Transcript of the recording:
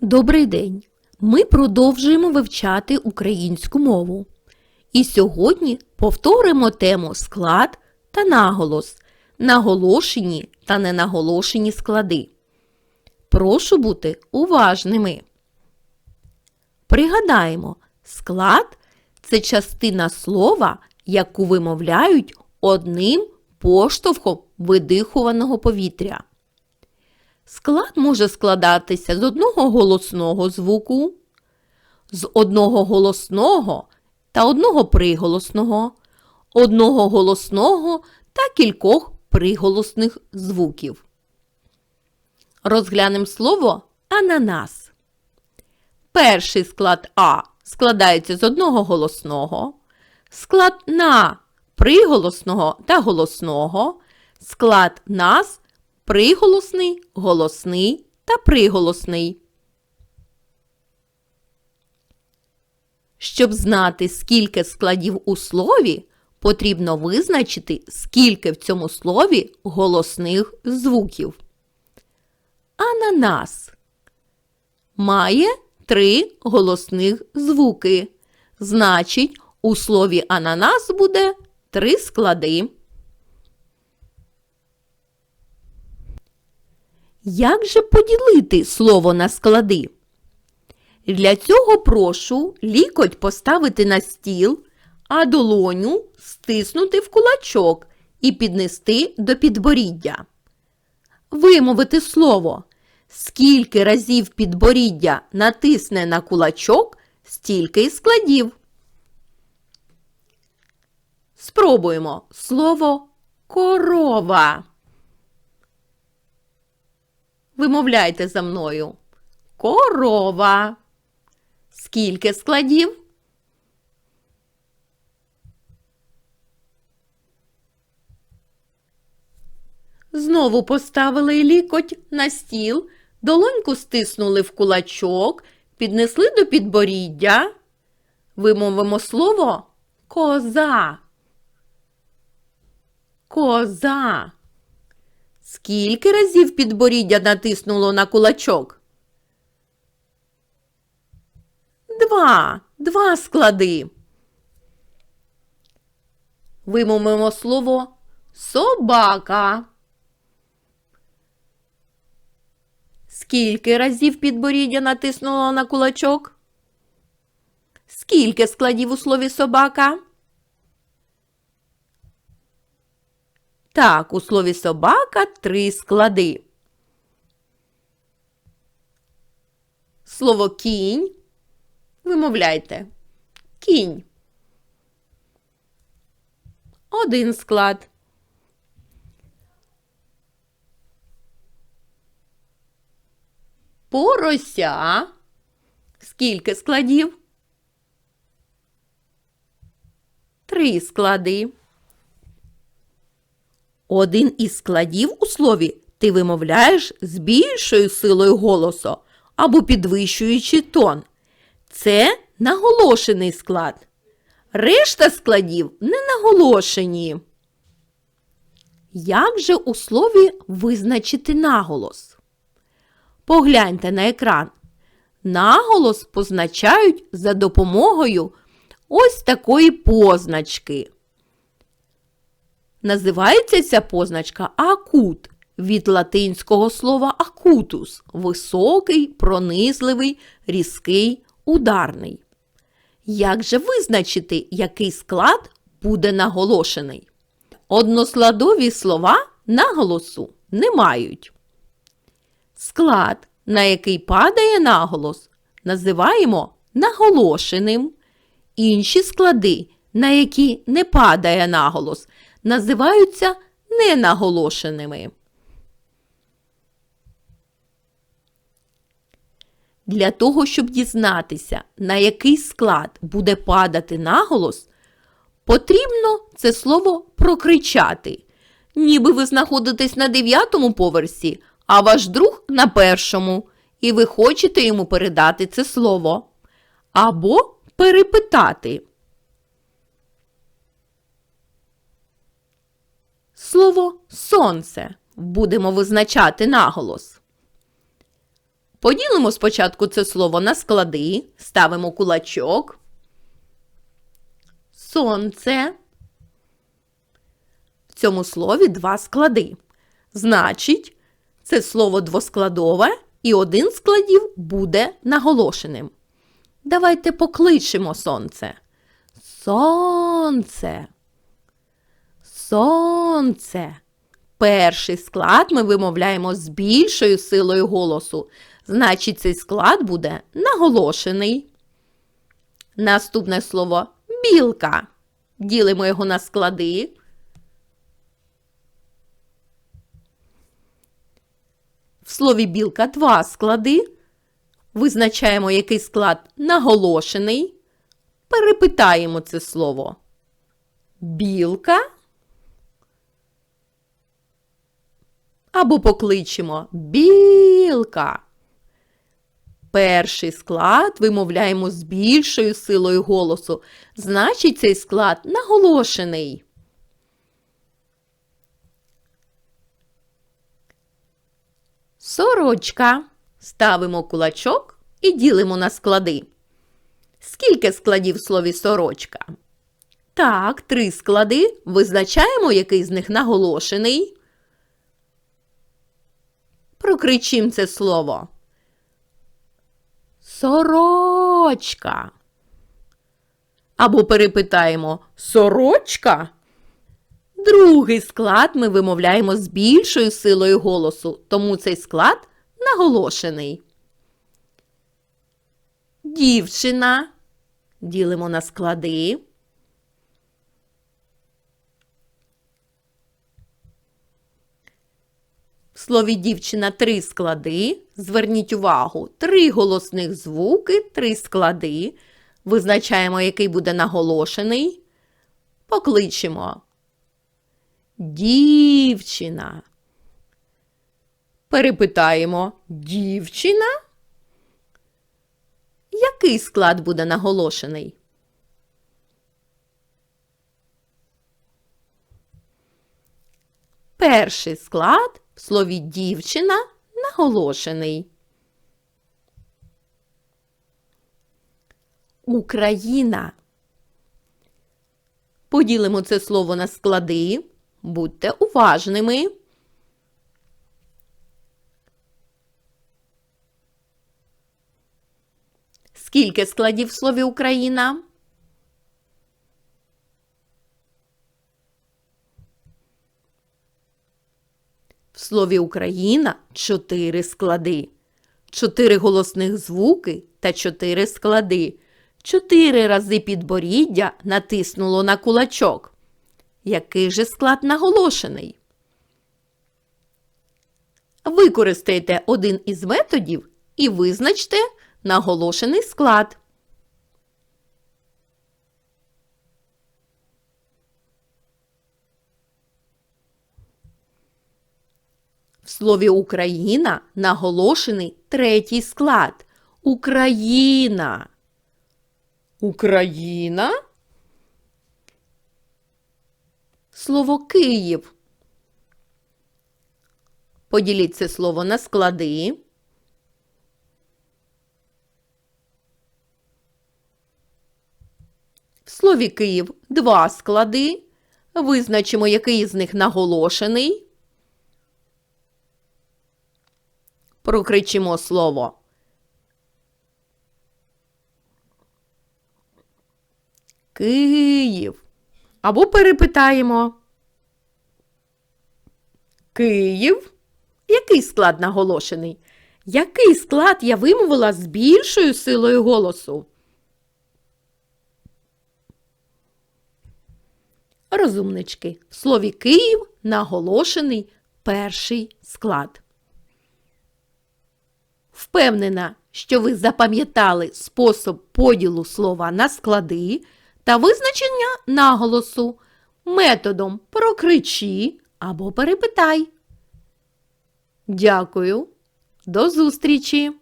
Добрий день! Ми продовжуємо вивчати українську мову. І сьогодні повторимо тему склад та наголос, наголошені та ненаголошені склади. Прошу бути уважними. Пригадаємо, склад це частина слова, яку вимовляють одним поштовхом видихуваного повітря. Склад може складатися з одного голосного звуку, з одного голосного та одного приголосного, одного голосного та кількох приголосних звуків. Розглянемо слово ананас. Перший склад А складається з одного голосного, склад на приголосного та голосного, склад нас приголосний, голосний та приголосний. Щоб знати, скільки складів у слові, потрібно визначити, скільки в цьому слові голосних звуків. Ананас має три голосних звуки. Значить, у слові ананас буде три склади. Як же поділити слово на склади? Для цього прошу лікоть поставити на стіл, а долоню стиснути в кулачок і піднести до підборіддя. Вимовити слово. Скільки разів підборіддя натисне на кулачок, стільки й складів. Спробуємо слово корова. Вимовляйте за мною. Корова. Скільки складів? Знову поставили лікоть на стіл, долоньку стиснули в кулачок, піднесли до підборіддя. Вимовимо слово коза. Коза. Скільки разів підборіддя натиснуло на кулачок? Два. Два склади. Вимовимо слово собака. Скільки разів підборіддя натиснуло на кулачок? Скільки складів у слові собака? Так, у слові собака три склади. Слово кінь. Вимовляйте. Кінь. Один склад. Порося. Скільки складів? Три склади. Один із складів у слові ти вимовляєш з більшою силою голосу або підвищуючи тон. Це наголошений склад. Решта складів не наголошені. Як же у слові визначити наголос? Погляньте на екран. Наголос позначають за допомогою ось такої позначки. Називається ця позначка акут від латинського слова акутус високий, пронизливий, різкий, ударний. Як же визначити, який склад буде наголошений? Односкладові слова наголосу не мають. Склад, на який падає наголос, називаємо наголошеним. Інші склади, на які не падає наголос, називаються ненаголошеними. Для того, щоб дізнатися, на який склад буде падати наголос, потрібно це слово прокричати. Ніби ви знаходитесь на дев'ятому поверсі, а ваш друг на першому, і ви хочете йому передати це слово. Або перепитати. Слово сонце будемо визначати наголос. Поділимо спочатку це слово на склади, ставимо кулачок. Сонце. В цьому слові два склади. Значить, це слово двоскладове і один складів буде наголошеним. Давайте покличемо сонце. Сонце. Сонце. Перший склад ми вимовляємо з більшою силою голосу. Значить, цей склад буде наголошений. Наступне слово білка. Ділимо його на склади. В слові білка два склади. Визначаємо, який склад наголошений. Перепитаємо це слово. Білка. Або покличемо білка. Перший склад вимовляємо з більшою силою голосу. Значить, цей склад наголошений. Сорочка. Ставимо кулачок і ділимо на склади. Скільки складів в слові сорочка? Так, три склади. Визначаємо, який з них наголошений. Прокричім це слово. Сорочка. Або перепитаємо сорочка. Другий склад ми вимовляємо з більшою силою голосу, тому цей склад наголошений. Дівчина. Ділимо на склади. В слові дівчина три склади. Зверніть увагу, три голосних звуки, три склади. Визначаємо, який буде наголошений. Покличемо. Дівчина. Перепитаємо дівчина. Який склад буде наголошений? Перший склад в слові дівчина наголошений. Україна. Поділимо це слово на склади. Будьте уважними. Скільки складів в слові Україна? В слові Україна чотири склади. Чотири голосних звуки та чотири склади. Чотири рази підборіддя натиснуло на кулачок. Який же склад наголошений? Використайте один із методів і визначте наголошений склад. В слові Україна наголошений третій склад. Україна. Україна. Слово Київ. Поділіть це слово на склади. В слові Київ два склади. Визначимо, який з них наголошений. Прокричимо слово. Київ. Або перепитаємо. Київ. Який склад наголошений? Який склад я вимовила з більшою силою голосу? Розумнички. В слові Київ наголошений перший склад. Впевнена, що ви запам'ятали спосіб поділу слова на склади та визначення наголосу методом прокричі або перепитай. Дякую. До зустрічі!